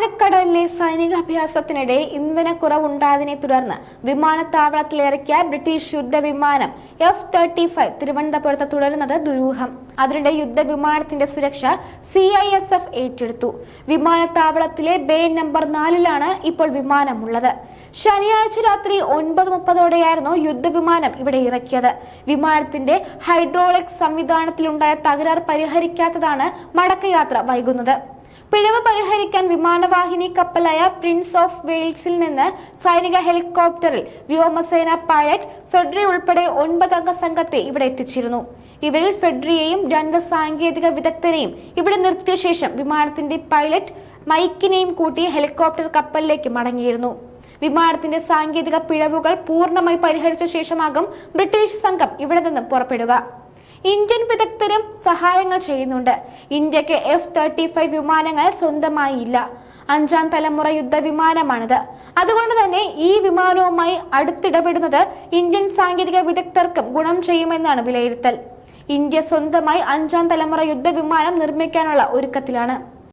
ആഴക്കടലിലെ സൈനിക അഭ്യാസത്തിനിടെ ഇന്ധനക്കുറവുണ്ടായതിനെ തുടർന്ന് വിമാനത്താവളത്തിലിറക്കിയ ബ്രിട്ടീഷ് യുദ്ധവിമാനം എഫ് തേർട്ടി ഫൈവ് തിരുവനന്തപുരത്ത് തുടരുന്നത് ദുരൂഹം. അതിനിടെ യുദ്ധവിമാനത്തിന്റെ സുരക്ഷ സി ഐ എസ് എഫ് ഏറ്റെടുത്തു. വിമാനത്താവളത്തിലെ ബേ നമ്പർ നാലിലാണ് ഇപ്പോൾ വിമാനമുള്ളത്. ശനിയാഴ്ച രാത്രി ഒൻപത് മുപ്പതോടെയായിരുന്നു യുദ്ധവിമാനം ഇവിടെ ഇറക്കിയത്. വിമാനത്തിന്റെ ഹൈഡ്രോളിക് സംവിധാനത്തിലുണ്ടായ തകരാർ പരിഹരിക്കാത്തതാണ് മടക്കയാത്ര വൈകുന്നത്. പിഴവ് പരിഹരിക്കാൻ വിമാനവാഹിനി കപ്പലായ പ്രിൻസ് ഓഫ് വെയിൽസിൽ നിന്ന് സൈനിക ഹെലികോപ്റ്ററിൽ വ്യോമസേന പൈലറ്റ് ഫെഡറി ഉൾപ്പെടെ ഒൻപതംഗ സംഘത്തെ ഇവിടെ എത്തിച്ചിരുന്നു. ഇവരിൽ ഫെഡറിയെയും രണ്ട് സാങ്കേതിക വിദഗ്ധരെയും ഇവിടെ നിർത്തിയ ശേഷം വിമാനത്തിന്റെ പൈലറ്റ് മൈക്കിനെയും കൂട്ടി ഹെലികോപ്റ്റർ കപ്പലിലേക്ക് മടങ്ങിയിരുന്നു. വിമാനത്തിന്റെ സാങ്കേതിക പിഴവുകൾ പൂർണമായി പരിഹരിച്ച ശേഷമാകും ബ്രിട്ടീഷ് സംഘം ഇവിടെ നിന്നും പുറപ്പെടുക. ഇന്ത്യൻ വിദഗ്ധരും സഹായങ്ങൾ ചെയ്യുന്നുണ്ട്. ഇന്ത്യയ്ക്ക് എഫ് തേർട്ടി ഫൈവ് വിമാനങ്ങൾ സ്വന്തമായി ഇല്ല അഞ്ചാം തലമുറ യുദ്ധവിമാനമാണിത് അതുകൊണ്ട് തന്നെ ഈ വിമാനവുമായി അടുത്തിടപെടുന്നത് ഇന്ത്യൻ സാങ്കേതിക വിദഗ്ധർക്കും ഗുണം ചെയ്യുമെന്നാണ് വിലയിരുത്തൽ. ഇന്ത്യ സ്വന്തമായി അഞ്ചാം തലമുറ യുദ്ധവിമാനം നിർമ്മിക്കാനുള്ള ഒരുക്കത്തിലാണ്.